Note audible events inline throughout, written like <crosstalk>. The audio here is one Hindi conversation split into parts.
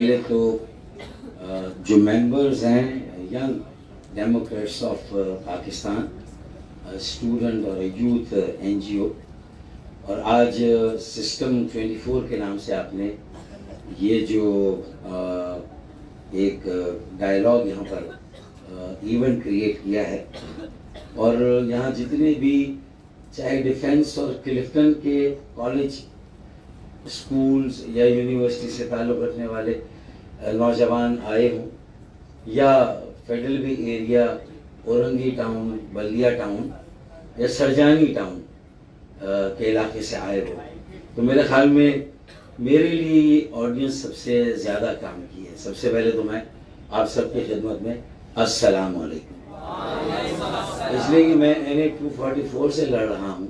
पहले तो जो मेंबर्स हैं young democrats of Pakistan student और यूथ एनजीओ और आज सिस्टम 24 के नाम से आपने ये जो एक डायलॉग यहाँ पर इवेंट क्रिएट किया है। और यहाँ जितने भी, चाहे डिफेंस और क्लिफ्टन के कॉलेज स्कूल्स या यूनिवर्सिटी से ताल्लुक़ रखने वाले नौजवान आए हों, या फेडरल भी area, Orangi town Baldia town, या सरजानी टाउन के इलाके से आए हो। तो मेरे ख्याल में मेरे लिए ऑडियंस सबसे ज़्यादा काम की है। सबसे पहले तो मैं आप सबकी खिदमत में अस्सलाम वालेकुम। इसलिए कि मैं N A two forty four से लड़ रहा हूँ,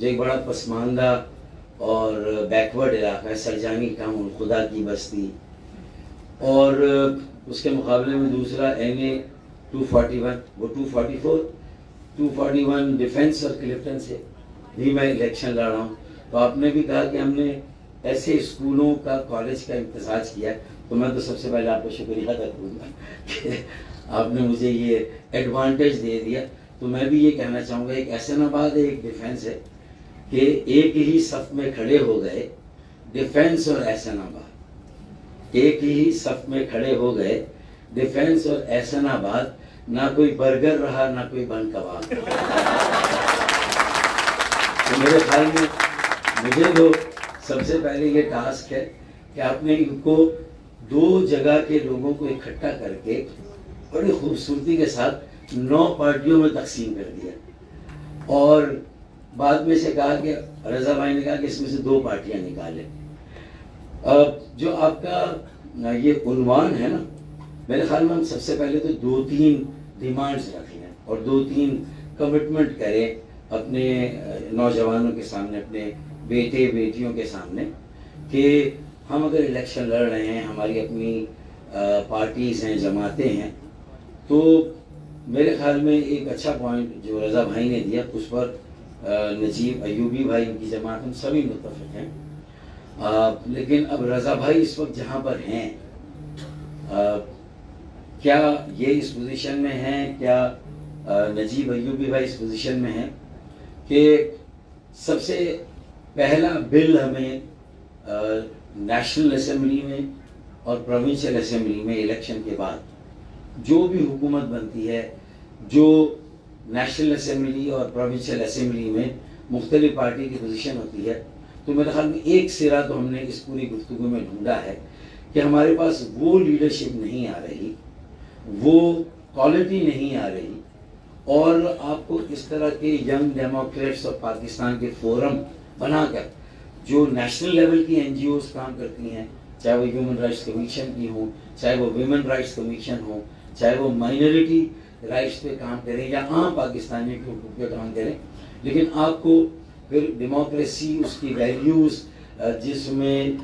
जो एक बड़ा पसमानदा और बैकवर्ड इलाका है, सरजानी टाउन, खुदा की बस्ती और उसके मुकाबले में दूसरा N A two forty one वो two forty four two forty one defence और क्लिफ्टन से भी मैं इलेक्शन लड़ रहा हूँ। तो आपने भी कहा कि हमने ऐसे स्कूलों का कॉलेज का इंतजाज किया है। तो मैं तो सबसे पहले आपको शुक्रिया अदा करूँगा <laughs> कि आपने मुझे ये एडवांटेज दे दिया। तो मैं भी ये कहना चाहूँगा, एक एहसनाबाद एक डिफेंस है, कि एक ही सफ में खड़े हो गए डिफेंस और एहसनाबाद। एक ही सफ में खड़े हो गए। डिफेंस और एहसनाबाद, ना कोई बर्गर रहा, ना कोई बन कबाब। तो मेरे ख्याल में मुझे तो सबसे पहले ये टास्क है कि आपने इनको दो जगह के लोगों को इकट्ठा करके बड़ी खूबसूरती के साथ नौ पार्टियों में तकसीम कर दिया। और बाद में से कहा कि, रजा भाई ने कहा कि इसमें से दो पार्टियाँ निकालें। जो आपका ये उन्वान है ना, मेरे ख्याल में हम सबसे पहले तो दो तीन डिमांड्स रखें और दो तीन कमिटमेंट करें अपने नौजवानों के सामने, अपने बेटे, बेटियों के सामने कि हम अगर इलेक्शन लड़ रहे हैं, हमारी अपनी पार्टीज़ हैं, जमातें हैं तो मेरे ख्याल में एक अच्छा पॉइंट जो रज़ा भाई ने दिया, उस पर नजीब अयूबी भाई इनकी जमात, हम सभी मुतफिक हैं। आ, लेकिन अब रज़ा भाई इस वक्त जहाँ पर हैं आ, क्या ये इस पोजीशन में हैं? क्या नजीब अयूबी भाई इस पोजीशन में हैं? कि सबसे पहला बिल हमें नेशनल असेंबली में और प्रोविंशियल असेंबली में इलेक्शन के बाद जो भी हुकूमत बनती है जो नेशनल असेंबली और प्रोविंशियल असेंबली में मुख्तलिफ़ पार्टी की पोजीशन होती है तो मेरे ख्याल में एक सिरा तो हमने इस पूरी गुफ्तु में ढूंढा है कि हमारे पास वो लीडरशिप नहीं आ रही, वो क्वालिटी नहीं आ रही, और आपको इस तरह के यंग डेमोक्रेट्स और पाकिस्तान के फोरम बनाकर, जो नेशनल लेवल की एन काम करती हैं, चाहे वो ह्यूमन राइट्स कमीशन की हो, चाहे वो वुमेन राइट्स कमीशन हो, चाहे वो माइनॉरिटी राइट्स पे काम करें या आम पाकिस्तानियों के काम करें, लेकिन आपको फिर डेमोक्रेसी उसकी वैल्यूज़ जिसमें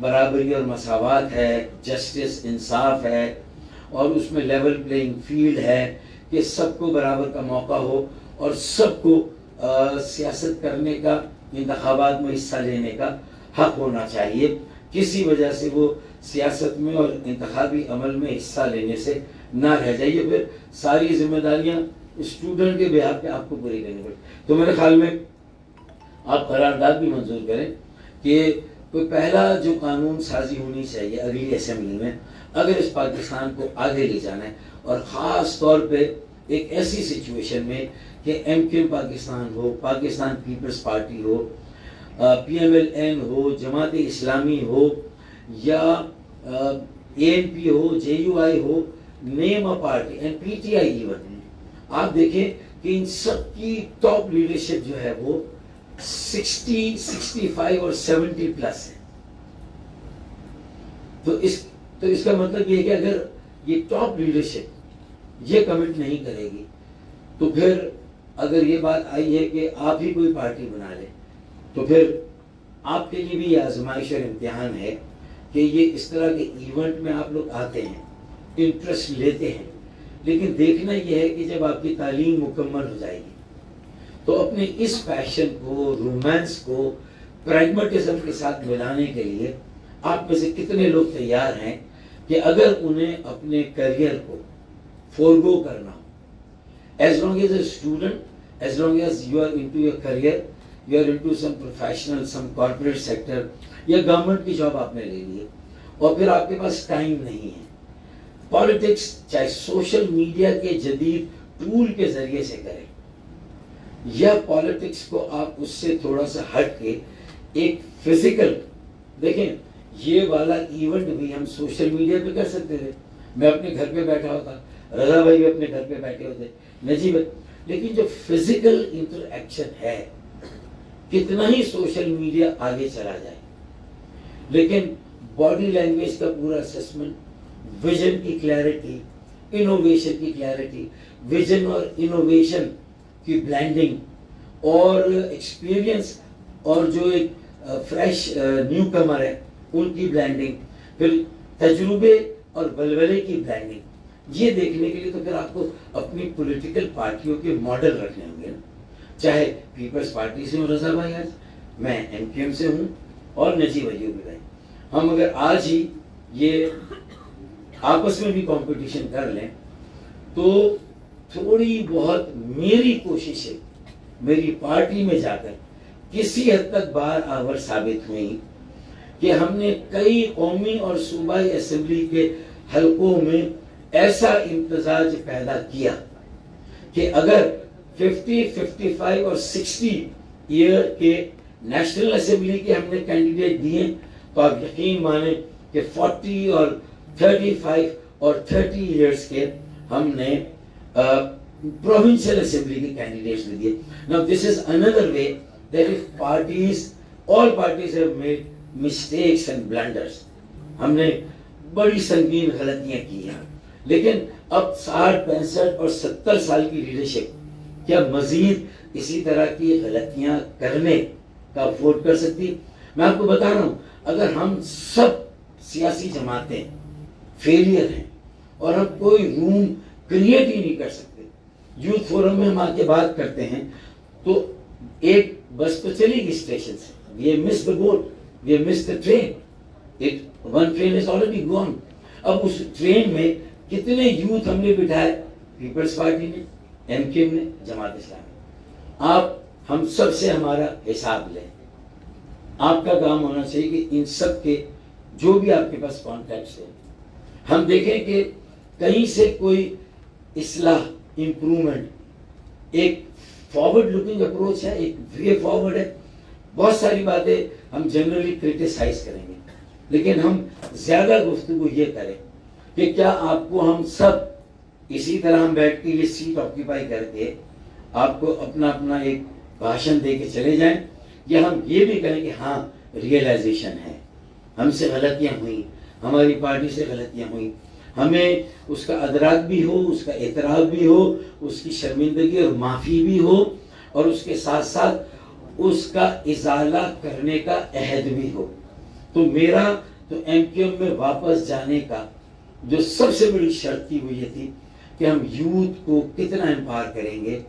बराबरी और मसावत है जस्टिस इंसाफ है, और उसमें लेवल प्लेइंग फ़ील्ड है कि सबको बराबर का मौका हो और सबको सियासत करने का इंतबात में हिस्सा लेने का हक होना चाहिए। किसी वजह से वो सियासत में और इंतबी अमल में हिस्सा लेने से ना रह जाइए। फिर सारी जिम्मेदारियाँ स्टूडेंट के बिहार पे आपको पूरी करनी पड़े तो मेरे ख्याल में आप करारदाद भी मंजूर करें कि कोई पहला जो कानून साजी होनी चाहिए अगली असम्बली में, अगर इस पाकिस्तान को आगे ले जाना है और ख़ास तौर पे एक ऐसी सिचुएशन में कि एम क्यू पाकिस्तान हो, पाकिस्तान पीपल्स पार्टी हो पी एम एल एन हो, जमात इस्लामी हो, या ए एन पी हो जे यू आई हो name a party and P T I even आप देखें कि इन सब की टॉप लीडरशिप जो है वो 60, 65 और 70 प्लस है। तो इस तो इसका मतलब ये है कि अगर ये टॉप लीडरशिप ये कमिट नहीं करेगी तो फिर अगर ये बात आई है कि आप ही कोई पार्टी बना ले तो फिर आपके लिए भी आजमाइश और इम्तिहान है कि ये इस तरह के इवेंट में आप लोग आते हैं इंटरेस्ट लेते हैं। लेकिन देखना यह है कि जब आपकी तालीम मुकम्मल हो जाएगी तो अपने इस पैशन को रोमांस को प्रैग्मेटिज्म के साथ मिलाने के लिए आप में से कितने लोग तैयार हैं कि अगर उन्हें अपने करियर को फोरगो करना हो as long as a student as long as you are into your career you are into some professional some corporate sector या गवर्नमेंट की जॉब आपने ले ली है, और फिर आपके पास टाइम नहीं है पॉलिटिक्स चाहे सोशल मीडिया के जदीद टूल के ज़रिए से करें। या पॉलिटिक्स को आप उससे थोड़ा सा हट के एक फ़िज़िकल देखें, ये वाला इवेंट भी हम सोशल मीडिया पे कर सकते थे। मैं अपने घर पे बैठा होता रजा भाई भी अपने घर पे बैठे होते, नजीब लेकिन जो फ़िज़िकल इंटरेक्शन है, कितना ही सोशल मीडिया आगे चला जाए, लेकिन बॉडी लैंग्वेज का पूरा असेसमेंट विजन की क्लैरिटी इनोवेशन की क्लैरिटी विजन और इनोवेशन की ब्लेंडिंग और एक्सपीरियंस और जो एक फ्रेश न्यू कमर है, उनकी ब्लेंडिंग फिर तजुर्बे और बलबले की ब्लेंडिंग ये देखने के लिए तो फिर आपको अपनी पॉलिटिकल पार्टियों के मॉडल रखने होंगे चाहे पीपल्स पार्टी से हूँ रजा भाई आज, मैं एम पी एम से हूँ और नजीब अयूबी भाई हम अगर आज ही ये आपस में भी कंपटीशन कर लें तो थोड़ी बहुत मेरी कोशिश है मेरी पार्टी में जाकर किसी हद तक बार आवर साबित हुई कि हमने कई कौमी और सूबाई असम्बली के हलकों में ऐसा इम्तजाज पैदा किया कि अगर 50, 55 और 60 ईयर के नेशनल असेंबली के हमने कैंडिडेट दिए तो आप यकीन माने कि 40 और 35 और 30 इयर्स के हमने प्रोविंशियल असेंबली के कैंडिडेट्स दे दिए now this is another way that if parties all parties have made mistakes and blunders हमने बड़ी संगीन गलतियाँ की हैं. लेकिन अब साठ, पैंसठ और सत्तर साल की लीडरशिप क्या मजीद इसी तरह की गलतियाँ करने का वोट कर सकती? मैं आपको बता रहा हूँ, अगर हम सब सियासी जमातें फेलियर हैं और हम कोई रूम क्रिएट ही नहीं कर सकते। यूथ फोरम में हम आके बात करते हैं तो एक बस तो चलेगी स्टेशन से। We miss the boat we miss the train it one train is already gone अब उस ट्रेन में कितने यूथ हमने बिठाए? पीपल्स पार्टी ने एमकेएम ने, जमात इस्लामी आप, हम सबसे हमारा हिसाब लें। आपका काम होना चाहिए कि इन सब के, जो भी आपके पास कॉन्टैक्ट है। हम देखें कि कहीं से कोई इसलाह इम्प्रूवमेंट एक फॉरवर्ड लुकिंग अप्रोच है, एक वे फॉरवर्ड है। बहुत सारी बातें हम जनरली क्रिटिसाइज करेंगे। लेकिन हम ज़्यादा गुफ्तु ये करें कि क्या आपको हम सब इसी तरह हम बैठ के ये सीट ऑक्यूपाई करके आपको अपना अपना एक भाषण दे के चले जाएँ? या हम ये भी कहें कि हाँ रियलाइजेशन है। हमसे गलतियाँ हुई, हमारी पार्टी से गलतियाँ हुई हमें उसका अदराक भी हो, उसका एतराफ़ भी हो, उसकी शर्मिंदगी और माफ़ी भी हो, और उसके साथ साथ उसका इजाला करने का अहद भी हो। तो मेरा तो एम में वापस जाने का जो सबसे बड़ी शर्त थी वो ये थी कि हम यूथ को कितना एम्पावर करेंगे।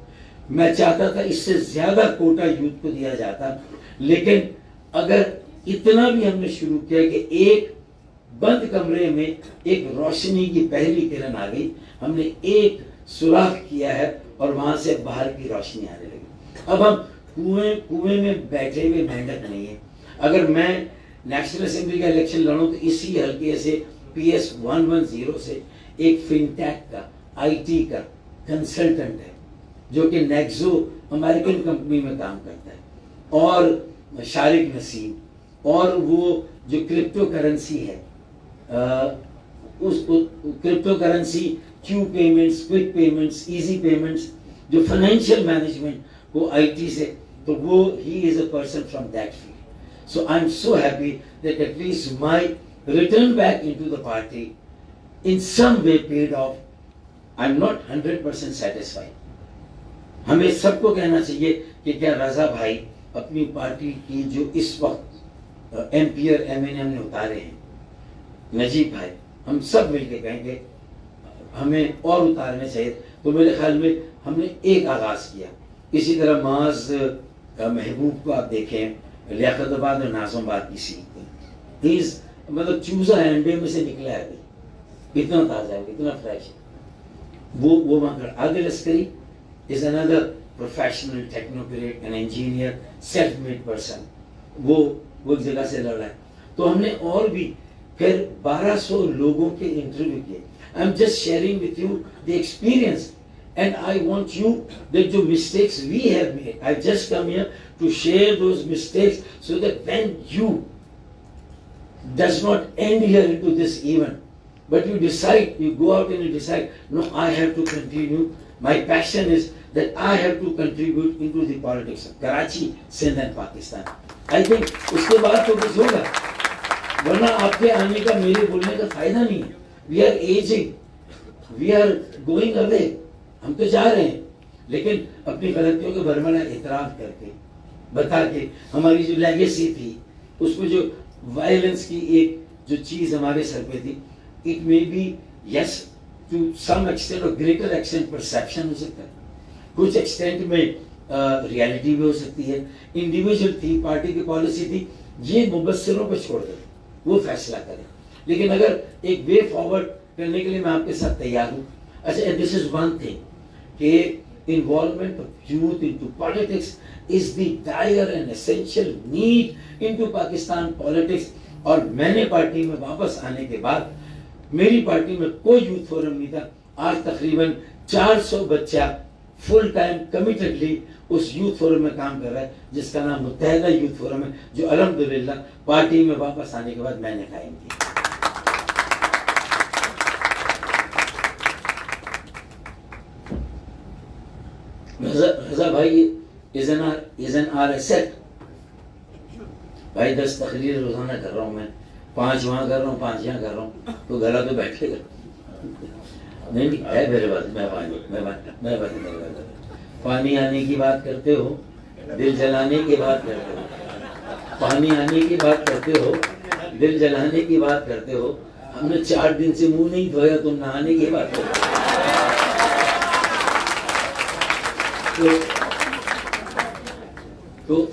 मैं चाहता था इससे ज़्यादा कोटा यूथ को दिया जाता, लेकिन अगर इतना भी हमने शुरू किया कि एक बंद कमरे में एक रोशनी की पहली किरण आ गई। हमने एक सुराख किया है और वहाँ से बाहर की रोशनी आने लगी। अब हम कुएँ कुएँ में बैठे हुए मेंढक नहीं है। अगर मैं नेशनल असेंबली का इलेक्शन लड़ूं तो इसी हल्के से P S one one zero से एक फिनटेक का आईटी का कंसल्टेंट है, जो कि नेक्सो अमेरिकन कंपनी में काम करता है। और शारिक नसीम, और वो जो क्रिप्टो करेंसी है उस cryptocurrency Q payments quick payments easy payments जो फाइनेंशियल मैनेजमेंट को आईटी से तो वो ही is a person from that field so I am so happy that at least my return back into the party in some way paid off I am not hundred percent satisfied हमें सबको कहना चाहिए कि क्या रजा भाई अपनी पार्टी की जो इस वक्त M P M N M ने उतारे हैं नजीब भाई, हम सब मिलके कहेंगे, हमें और उतारने चाहिए। तो मेरे ख्याल में हमने एक आगाज़ किया। इसी तरह माज महबूब को आप देखें, लियाकताबाद और नाजमाबाद की सीट इज़ मतलब चूजा अंडे में से निकला है इतना ताज़ा है, इतना फ्रेश है। वो वो वहाँ खड़ा आगे Lashkari is another professional technocrat an engineer self made person वो वो एक जगह से लड़ा है। तो हमने और भी फिर 1200 लोगों के इंटरव्यू किए I am just sharing with you the experience and I want you that the mistakes we have made. I just come here to share those mistakes so that when you does not end here into this event, but you decide, you go out and you decide, no, I have to continue. My passion is that I have to contribute into the politics of Karachi, Sindh and Pakistan. I think उसके बाद तो कुछ होगा वरना आपके आने का मेरे बोलने का फ़ायदा नहीं है। We are ageing we are going away हम तो जा रहे हैं। लेकिन अपनी गलतियों के बरमना इतराफ करके, बता के, हमारी जो लेगेसी थी, उसमें जो वायलेंस की एक जो चीज़ हमारे सर पे थी it may be yes to some extent और ग्रेटर एक्सटेंट परसेप्शन हो सकता है। कुछ एक्सटेंट में रियलिटी भी हो सकती है। इंडिविजुअल थी पार्टी की पॉलिसी थी, ये मुबसरों पर छोड़ दें वो फैसला करें। लेकिन अगर एक वे फॉरवर्ड करने के लिए मैं आपके साथ तैयार हूँ। अच्छा दिस इज़ वन थिंग कि involvement of youth into politics is the dire and essential need into Pakistan politics और मैंने पार्टी में वापस आने के बाद मेरी पार्टी में कोई यूथ फोरम नहीं था। आज तकरीबन 400 बच्चा फुल टाइम कमिटेडली उस यूथ फोरम में काम कर रहा है, जिसका नाम मुतहदा यूथ फोरम है, जो अलहमदुल्ला पार्टी में वापस आने के बाद मैंने कायम किया। रजा भाई, is N R, is N R S eight भाई, दस तकरीर रोज़ाना कर रहा हूँ मैं। पाँच वहाँ कर रहा हूँ, पाँच यहाँ कर रहा हूँ तो गला तो बैठेगा। नहीं है मेरे पास मैं पानी मैं मैं बात पानी आने की बात करते हो दिल जलाने की बात करते हो पानी आने की बात करते हो दिल जलाने की बात करते हो हमने चार दिन से मुँह नहीं धोया तुम नहाने की बात करते तो, तो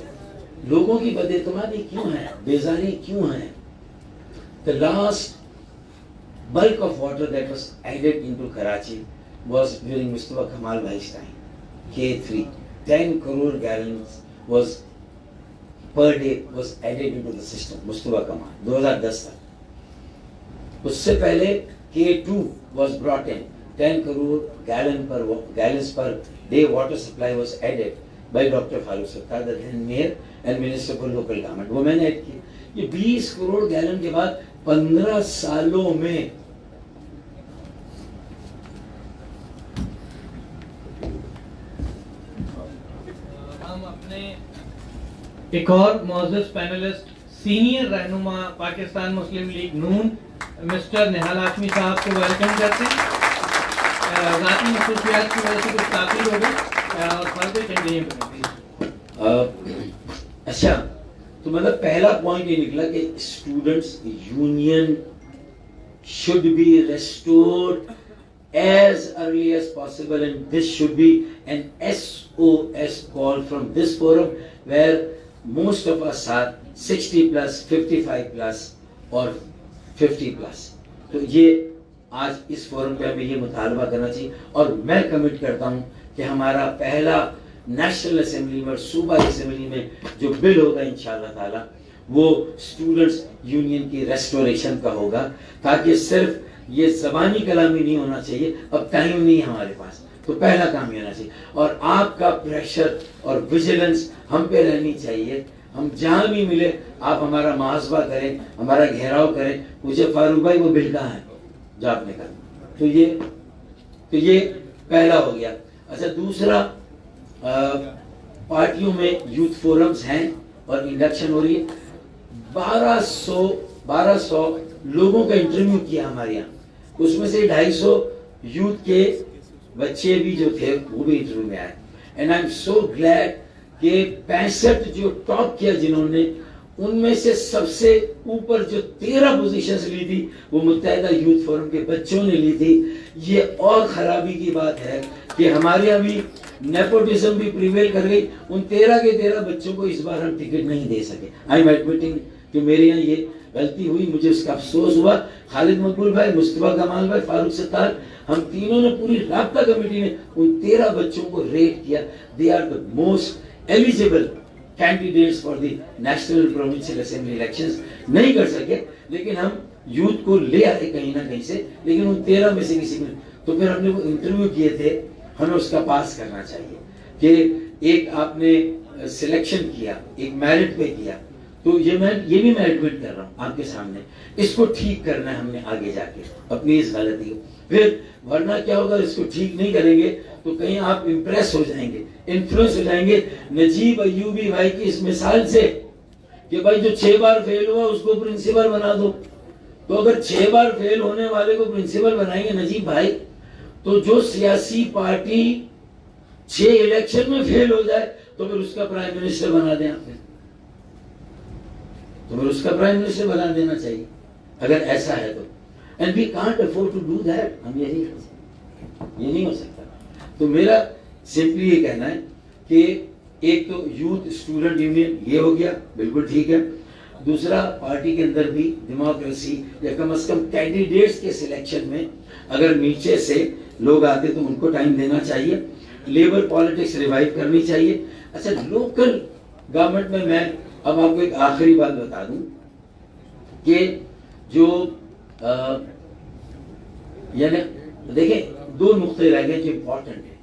लोगों की बदतमादी क्यों है? बेजारी क्यों है? The last bulk of water that was added into Karachi was during Mustafa Kamal Bhai's time. K3, 10 crore gallons was per day was added into the system. Mustafa Kamal, 2010 तक उससे पहले K2 was brought in. 10 crore gallon per gallons per day water supply was added by Dr. Farooq Sattar, the then mayor and minister for local government. वो मैंने ऐड की ये 20 करोड़ गैलन के बाद 15 सालों में हम अपने एक और मोजस पैनलिस्ट सीनियर रहनुमा पाकिस्तान मुस्लिम लीग नून, मिस्टर नेहाल हाशमी साहब को वेलकम करते हैं। की वजह से कुछ ताकील हो। गई और अच्छा तो मतलब पहला पॉइंट ये निकला कि students union should be restored as early as possible and this should be an SOS call from this forum where most of us are 60 plus 55 plus or 50 plus. तो ये आज इस फोरम पे हमें ये मुतालबा करना चाहिए। और मैं कमिट करता हूँ कि हमारा पहला नेशनल असेंबली में सूबा असेंबली में जो बिल होगा इन ताला, वो स्टूडेंट्स यूनियन की रेस्टोरेशन का होगा। ताकि सिर्फ़ ये जबानी कलामी नहीं होना चाहिए, अब टाइम नहीं हमारे पास। तो पहला काम ये होना चाहिए। और आपका प्रेशर और विजिलेंस हम पे रहनी चाहिए। हम जहाँ भी मिले, आप हमारा मुहासबा करें, हमारा घेराव करें। मुझे फारूक भाई, वो बिल कहाँ है? जॉब निकाल तो ये तो ये पहला हो गया। अच्छा दूसरा पार्टियों में यूथ फोरम्स हैं और इंडक्शन हो रही है। 1200 1200 लोगों का इंटरव्यू किया हमारे यहाँ। उसमें से 250 यूथ के बच्चे भी जो थे, वो भी इंटरव्यू में आए। And I am so glad कि पैंसठ जो टॉप किया जिन्होंने, उनमें से सबसे ऊपर जो तेरह पोजीशंस ली थी, वो मुतहदा यूथ फोरम के बच्चों ने ली थी। ये और खराबी की बात है कि हमारे यहाँ भी नेपोटिज्म भी प्रिवेल कर गई। उन तेरह के तेरह बच्चों को इस बार हम टिकट नहीं दे सके। आई एम एडमिटिंग कि मेरे यहाँ ये गलती हुई, मुझे उसका अफसोस हुआ। खालिद मकबूल भाई, मुस्तफ़ा कमाल भाई, फारूक सत्तार हम तीनों ने पूरी राबता कमेटी ने उन तेरह बच्चों को रेट किया। They are the most eligible candidates for the national provincial assembly elections नहीं कर सके, लेकिन हम यूथ को ले आए कहीं ना कहीं से, लेकिन उन तेरह में से किसी में। तो फिर हमने वो इंटरव्यू किए थे। हमें उसका पास करना चाहिए कि एक आपने सिलेक्शन किया, एक मेरिट पे किया। तो ये मैं, ये भी मैं एडमिट कर रहा हूँ आपके सामने। इसको ठीक करना है हमने आगे जाके, अपनी इस गलती को। फिर वरना क्या होगा, इसको ठीक नहीं करेंगे तो कहीं आप इम्प्रेस हो जाएँगे इन्फ्लुएंस हो जाएँगे। नजीब अयूबी भाई की इस मिसाल से कि भाई जो छह बार फेल हुआ, उसको प्रिंसिपल बना दो। तो अगर छह बार फेल होने वाले को प्रिंसिपल बनाएँगे नजीब भाई तो जो सियासी पार्टी छह इलेक्शन में फेल हो जाए तो फिर उसका प्राइम मिनिस्टर बना दें आप। तो फिर उसका प्राइम मिनिस्टर बना देना चाहिए। अगर ऐसा है तो। And we can't afford to do that हम यही ये नहीं हो। सकता तो मेरा सिंपली ये कहना है कि एक तो यूथ स्टूडेंट यूनियन ये हो गया, बिल्कुल ठीक है। दूसरा पार्टी के अंदर भी डेमोक्रेसी या कम से कम कैंडिडेट्स के सिलेक्शन में अगर नीचे से लोग आते तो उनको टाइम देना चाहिए। लेबर पॉलिटिक्स रिवाइव करनी चाहिए। अच्छा लोकल गवर्नमेंट में मैं अब आपको एक आखिरी बात बता दूँ कि जो यानी देखिए दो नुक्ते रह गए जो इंपॉर्टेंट है।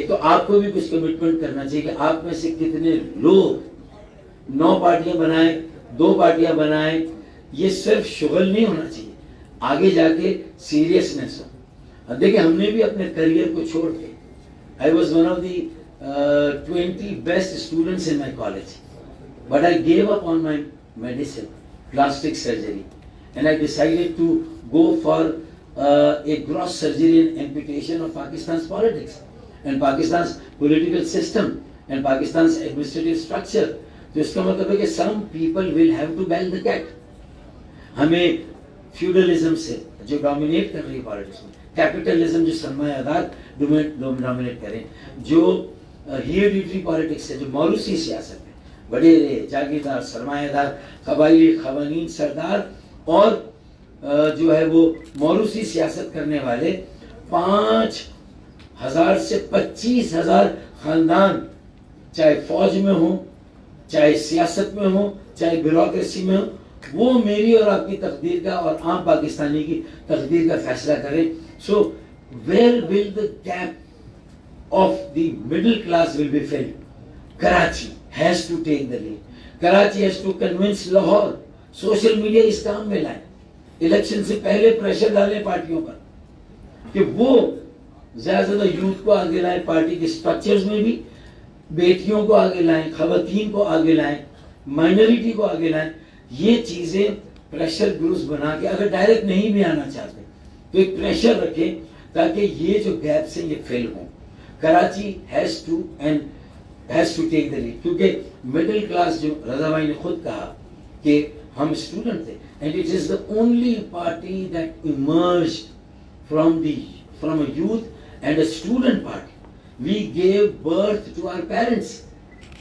एक तो आपको भी कुछ कमिटमेंट करना चाहिए कि आप में से कितने लोग नौ पार्टियाँ बनाए दो पार्टियाँ बनाए ये सिर्फ़ शुगल नहीं होना चाहिए। आगे जाके सीरियसनेस हो। अब देखिए हमने भी अपने करियर को छोड़ के I was one of the twenty best students in my college but I gave up on my medicine plastic surgery, and I decided to go for uh, a gross surgery and amputation of Pakistan's politics and Pakistan's political system and Pakistan's administrative structure. तो इसका मतलब है कि some people will have to bell the cat. हमें फ्यूडलिज्म से जो डोमिनेट कर रही है पॉलिटिक्स में कैपिटलिज्म जो सरमायादार डोमिनेट करें जो हियरिडिटरी पॉलिटिक्स है जो मौरूसी सियासत है बड़ेरे जागीरदार सरमायादार कबाइली खवानीन सरदार और जो है वो मौरूसी सियासत करने वाले पाँच हज़ार से पच्चीस हज़ार खानदान, चाहे फौज में हो, चाहे सियासत में हो, चाहे ब्यूरोक्रेसी में हो, वो मेरी और आपकी तकदीर का और आम पाकिस्तानी की तकदीर का फैसला करें so where will the gap of the middle class will be filled. Karachi has to take the lead. Karachi has to convince Lahore. Social media इस काम में लाए। इलेक्शन से पहले प्रेशर डाले पार्टियों पर कि वो ज़्यादा ज़्यादा यूथ को आगे लाए, पार्टी के स्ट्रक्चर्स में भी, बेटियों को आगे लाएँ खवतीन को आगे लाएँ माइनॉरिटी को आगे लाएँ, ये चीज़ें प्रेशर ग्रुप्स बना के अगर डायरेक्ट नहीं भी आना चाहते तो एक प्रेशर रखें ताकि ये जो गैप्स हैं, ये फिल हों। Karachi has to end has to take the lead क्योंकि मिडिल क्लास जो रजा भाई ने खुद कहा कि हम स्टूडेंट थे and it is the only party that emerge from the from a youth and a student party we gave birth to our parents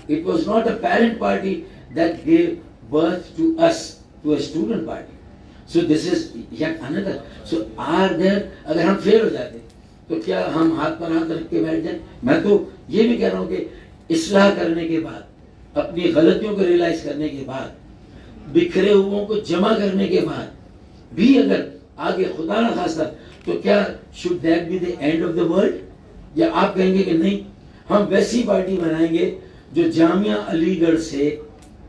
it was not a parent party that gave birth to us, to a student party. So this is yet another. So are there, अगर हम फेल हो जाते तो क्या हम हाथ पर हाथ रख के बैठ जाए? मैं तो ये भी कह रहा हूँ कि इसलाह करने के बाद, अपनी गलतियों को रियलाइज़ करने के बाद बिखरे हुओं को जमा करने के बाद भी अगर आगे खुदा ना खास्ता तो क्या should that be the end of the world या आप कहेंगे कि नहीं, हम वैसी पार्टी बनाएँगे जो जामिया अलीगढ़ से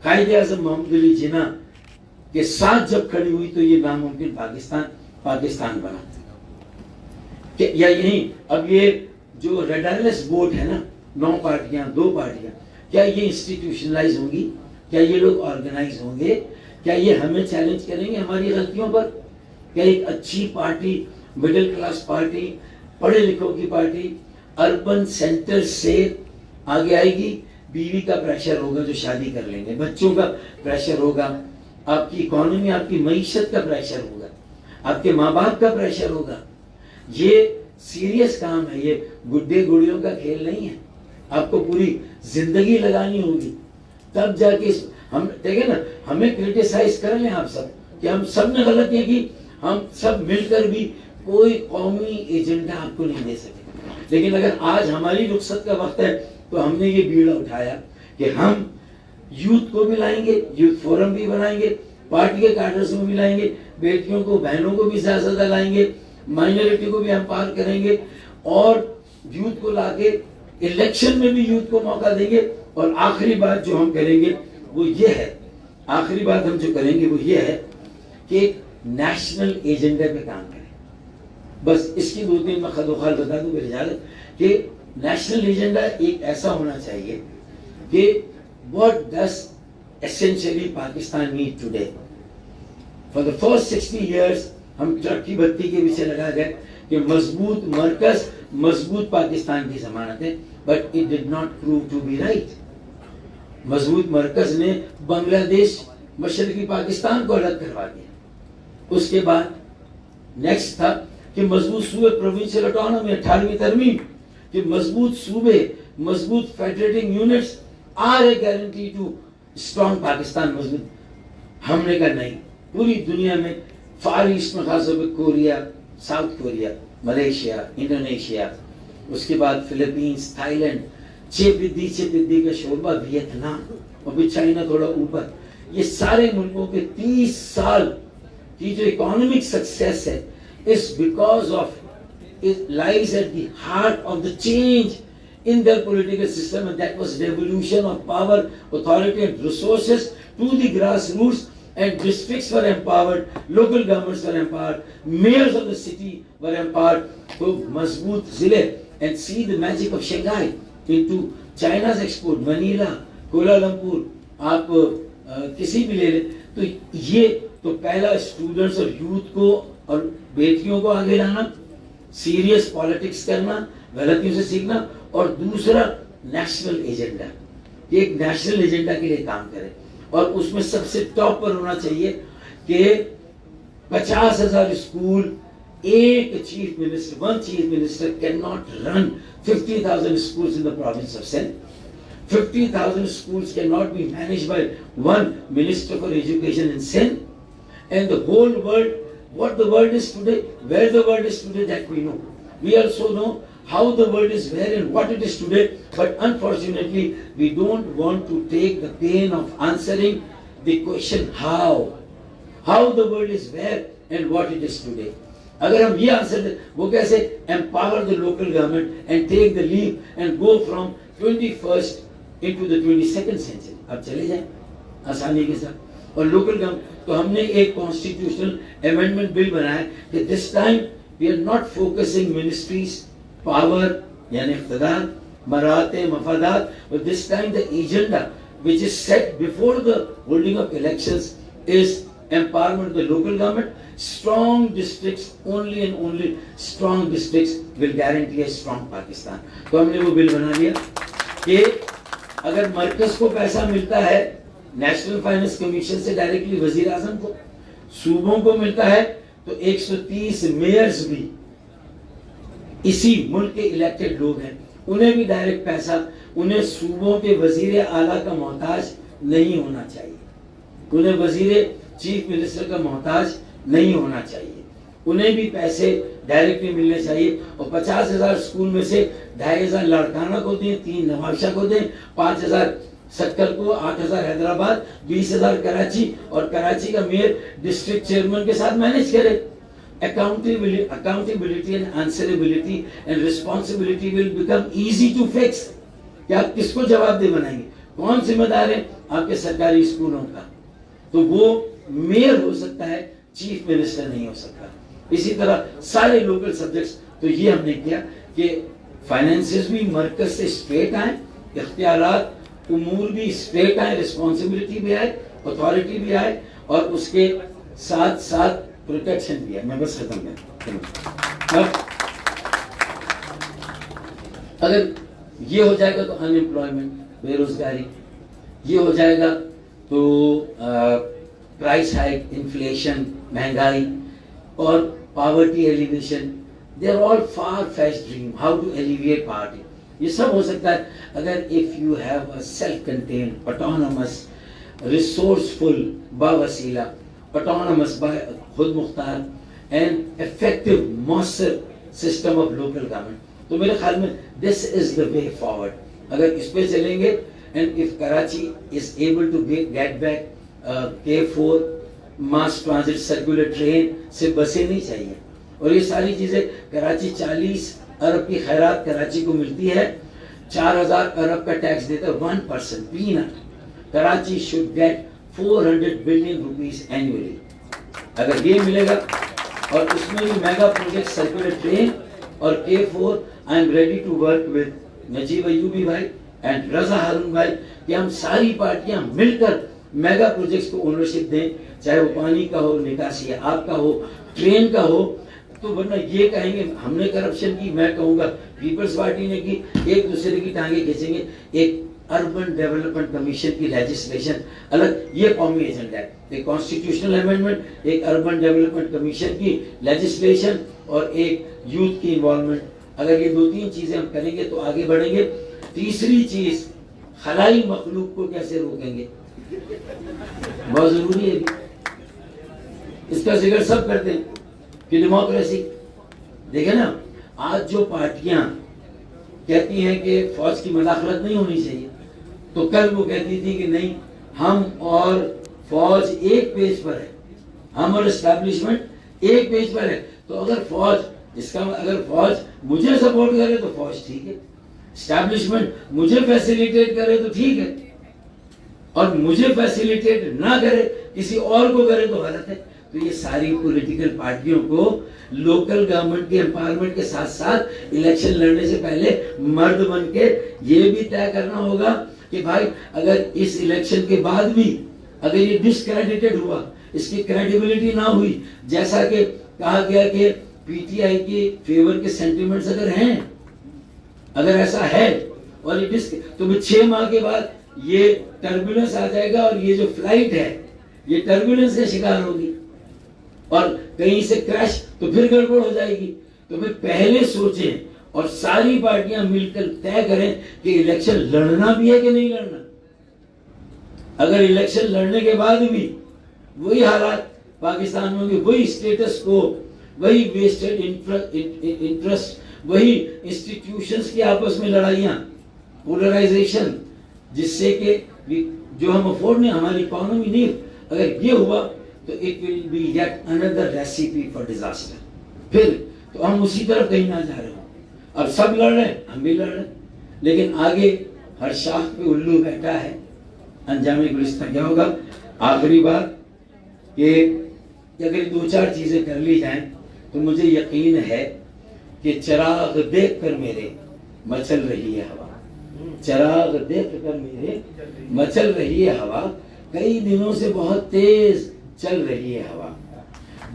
कायदे आज़म मोहम्मद अली जिना के साथ जब खड़ी हुई तो ये नामुमकिन पाकिस्तान पाकिस्तान बना या यही, अब ये जो रेडारलेस बोर्ड है ना, नौ पार्टियाँ, दो पार्टियाँ, क्या ये इंस्टीट्यूशनलाइज होंगी? क्या ये लोग ऑर्गेनाइज होंगे? क्या ये हमें चैलेंज करेंगे हमारी गलतियों पर? क्या एक अच्छी पार्टी मिडिल क्लास पार्टी पढ़े लिखों की पार्टी अर्बन सेंटर से आगे आएगी? बीवी का प्रेशर होगा जो शादी कर लेंगे। बच्चों का प्रेशर होगा। आपकी इकोनॉमी आपकी मीशत का प्रेशर होगा। आपके माँ बाप का प्रेशर होगा। ये सीरियस काम है। ये गुड्डे गुड़ियों का खेल नहीं है। आपको पूरी ज़िंदगी लगानी होगी। तब जाके हम देखे ना, हमें क्रिटिसाइज कर आप सब, कि हम सबने गलत किया, कि हम सब मिलकर भी कोई कौमी एजेंडा आपको नहीं दे सके। लेकिन अगर आज हमारी रुखसत का वक्त है तो हमने ये बीड़ा उठाया कि हम यूथ को भी लाएँगे, यूथ फोरम भी बनाएँगे, पार्टी के कार्डर्स को भी लाएँगे, बेटियों को, बहनों को भी ज़्यादा ज़्यादा लाएँगे माइनॉरिटी को भी हम पार करेंगे, और यूथ को लाके इलेक्शन में भी यूथ को मौका देंगे और आखिरी बात जो हम करेंगे, वो ये है। आखिरी बात हम जो करेंगे, वो ये है कि नेशनल एजेंडा पे काम करें। बस इसकी दो तीन मैं खदोखाल बता दूँ मेरी इजाज़त कि नेशनल एजेंडा एक ऐसा होना चाहिए कि what does essentially Pakistan need today? For the first 60 years, हम तरक्की बत्ती के पीछे लगा गए कि मज़बूत मरकज, मज़बूत पाकिस्तान की जमानत है but it did not prove to be right मज़बूत मरकज ने बांग्लादेश, मशरकी पाकिस्तान को अलग करवा दिया। उसके बाद नेक्स्ट था कि मज़बूत सूबे प्रोविंशियल ऑटोनॉमी अठारहवीं तरमीम, कि मज़बूत सूबे, मज़बूत federating units are a guarantee to strong Pakistan मज़बूत। हमने कहा, नहीं, पूरी दुनिया में फार ईस्ट में खासतौर पर Korea South Korea Malaysia Indonesia उसके बाद फिलीपींस थाईलैंड चेपिद्दी चेपिद्दी का शोरबा वियतनाम और फिर चाइना थोड़ा ऊपर ये सारे मुल्कों के 30 साल की जो इकोनॉमिक सक्सेस है is because of it lies at the heart of the change in their political system and that was devolution of power, authority and resources to the grassroots and districts were empowered, local governments were empowered, mayors of the city were empowered to mazboot zile and see the magic of Shanghai China's export, Manila, Kuala Lumpur, आप अ, किसी भी ले लें तो ये तो पहला स्टूडेंट्स और यूथ को और बेटियों को आगे लाना सीरियस पॉलिटिक्स करना गलतियों से सीखना और दूसरा नेशनल एजेंडा ये एक नेशनल एजेंडा के लिए काम करें। और उसमें सबसे टॉप पर होना चाहिए कि पचास हज़ार school Eight chief minister, one chief minister cannot run 50,000 schools in the province of Sindh. 50,000 schools cannot be managed by one minister for education in Sindh. And the whole world, what the world is today, where the world is today, that we know. We also know how the world is where and what it is today. But unfortunately, we don't want to take the pain of answering the question how. How the world is where and what it is today. अगर हम ये आंसर दें, वो कैसे? Empower the local government and take the leave and go from twenty first into twenty second century अब चले जाए आसानी के साथ। और लोकल गवर्नमेंट तो हमने एक कॉन्स्टिट्यूशनल अमेंडमेंट बिल बनाया कि this time we are not focusing ministries power यानी इकतदार मराते मफादात और this time the agenda which is set before the holding of election is empowerment of the local government, strong districts, only and only strong districts will guarantee a strong Pakistan. तो हमने वो बिल बना लिया कि अगर मरकज को पैसा मिलता है नेशनल फाइनेंस कमीशन से डायरेक्टली वज़ीर आज़म को, सूबों को मिलता है तो 130 मेयर्स भी इसी मुल्क के इलेक्टेड लोग हैं। उन्हें भी डायरेक्ट पैसा, उन्हें सूबों के वज़ीर आला का मोहताज नहीं होना चाहिए। उन्हें वज़ीर चीफ मिनिस्टर का मोहताज नहीं होना चाहिए। उन्हें भी पैसे डायरेक्टली मिलने चाहिए और पचास हज़ार स्कूल में से ढाई हज़ार लड़काना को दें, तीन नवाबशाह को दें, पाँच हज़ार सक्कर को, आठ हज़ार हैदराबाद, बीस हज़ार कराची और कराची का मेयर डिस्ट्रिक्ट चेयरमैन के साथ मैनेज करे। Accountability accountability and answerability and responsibility will become easy to fix कि आप किसको जवाब दे बनाएँगे? कौन जिम्मेदार है? आपके सरकारी स्कूलों का। तो वो मेयर हो सकता है, चीफ मिनिस्टर नहीं हो सकता। इसी तरह सारे लोकल सब्जेक्ट्स तो ये हमने किया कि फाइनेंसेस भी मरकज से स्ट्रेट आए, इख्तियारात, उमूर भी स्ट्रेट आए रिस्पॉन्सिबिलिटी भी आए अथॉरिटी भी आए, और उसके साथ साथ प्रोटेक्शन भी है मैं बस खत्म कर अगर ये हो जाएगा तो अनएम्प्लॉयमेंट बेरोजगारी, ये हो जाएगा तो प्राइस हाइक इन्फ्लेशन महँगाई और poverty elevation they are all far fetched dream how to alleviate poverty ये सब हो सकता है अगर if you have a self contain autonomous resourceful बावसीला autonomous by खुद Mukhtar and effective master system of local government तो मेरे ख्याल में this is the way forward अगर इस पे चलेंगे and if Karachi is able to get, get back uh, K4 mass circular train से बसें नहीं चाहिए। और ये सारी चीज़ें कराची 40 अरब की खैरात कराची को मिलती है। 4000 अरब का टैक्स देता है one percent peanut Karachi should get 400 billion rupees annually अगर ये मिलेगा और उसमें भी मेगा प्रोजेक्ट सर्कुलर ट्रेन और K four I am ready to work with Najeeb Ayubi भाई एंड रजा हारून भाई कि हम सारी पार्टियाँ मिलकर मेगा प्रोजेक्ट्स को ओनरशिप दें, चाहे वो पानी का हो, निकासी आपका हो ट्रेन का हो तो वरना ये कहेंगे, हमने करप्शन की, मैं कहूँगा पीपल्स पार्टी ने की, एक दूसरे की टांगे खींचेंगे, एक अर्बन डेवलपमेंट कमीशन की लेजिस्लेशन अलग, ये कौमी एजेंडा है। एक कॉन्स्टिट्यूशनल अमेंडमेंट एक अर्बन डेवलपमेंट कमीशन की लेजिस्लेशन और एक यूथ की इन्वॉल्वमेंट अगर ये दो तीन चीज़ें हम करेंगे तो आगे बढ़ेंगे। तीसरी चीज़ खलाई मखलूक को कैसे रोकेंगे? बहुत ज़रूरी है। इसका ज़िक्र सब करते हैं कि डेमोक्रेसी देखे ना, आज जो पार्टियाँ कहती हैं कि फौज की मदाखलत नहीं होनी चाहिए तो कल वो कहती थी कि नहीं, हम और फौज एक पेज पर है, हम और एस्टैब्लिशमेंट एक पेज पर है। तो अगर फौज, इसका अगर फौज मुझे सपोर्ट करे तो फौज ठीक है एस्टैब्लिशमेंट मुझे फैसिलिटेट करे तो ठीक है। और मुझे फैसिलिटेट ना करे, किसी और को करे तो गलत है। तो ये सारी पॉलिटिकल पार्टियों को लोकल गवर्नमेंट के एम्पावरमेंट के साथ साथ इलेक्शन लड़ने से पहले मर्द बन के ये भी तय करना होगा कि भाई, अगर इस इलेक्शन के बाद भी, अगर ये डिसक्रेडिटेड हुआ, इसकी क्रेडिबिलिटी ना हुई, जैसा कि कहा गया कि पीटीआई के फेवर के सेंटिमेंट्स अगर हैं, अगर ऐसा है, और ये डिस्क तो छह माह के बाद ये टर्बुलेंस आ जाएगा और ये जो फ़्लाइट है, ये टर्बुलेंस का शिकार होगी। और कहीं से क्रैश तो फिर गड़बड़ हो जाएगी। तो फिर पहले सोचें और सारी पार्टियाँ मिलकर तय करें कि इलेक्शन लड़ना भी है कि नहीं लड़ना। अगर इलेक्शन लड़ने के बाद भी वही हालात पाकिस्तान में होंगे, वही स्टेटस को वही वेस्टेड इंटरेस्ट वही इंस्टीट्यूशंस की आपस में लड़ाइयाँ पोलराइजेशन जिससे कि जो हम अफोर्ड नहीं, हमारी इकोनॉमी नहीं, अगर ये हुआ तो it will be yet another recipe for disaster फिर तो हम उसी तरफ़ कहीं ना जा रहे हो। अब सब लड़ रहे हैं, हम भी लड़ रहे हैं। लेकिन आगे हर शाख पे उल्लू बैठा है। अंजाम गुलिस्ता क्या होगा? आखिरी बात, कि अगर दो चार चीज़ें कर ली जाएँ तो मुझे यकीन है कि चिराग देख कर मेरे मचल रही है हवा। चिराग देख कर मेरे मचल रही है हवा, कई दिनों से बहुत तेज चल रही है हवा।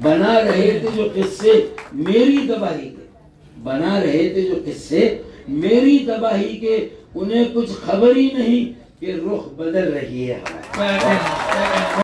बना रहे थे जो किस्से, मेरी तबाही के। बना रहे थे जो किस्से, मेरी तबाही के। उन्हें कुछ खबर ही नहीं कि रुख बदल रही है हवा.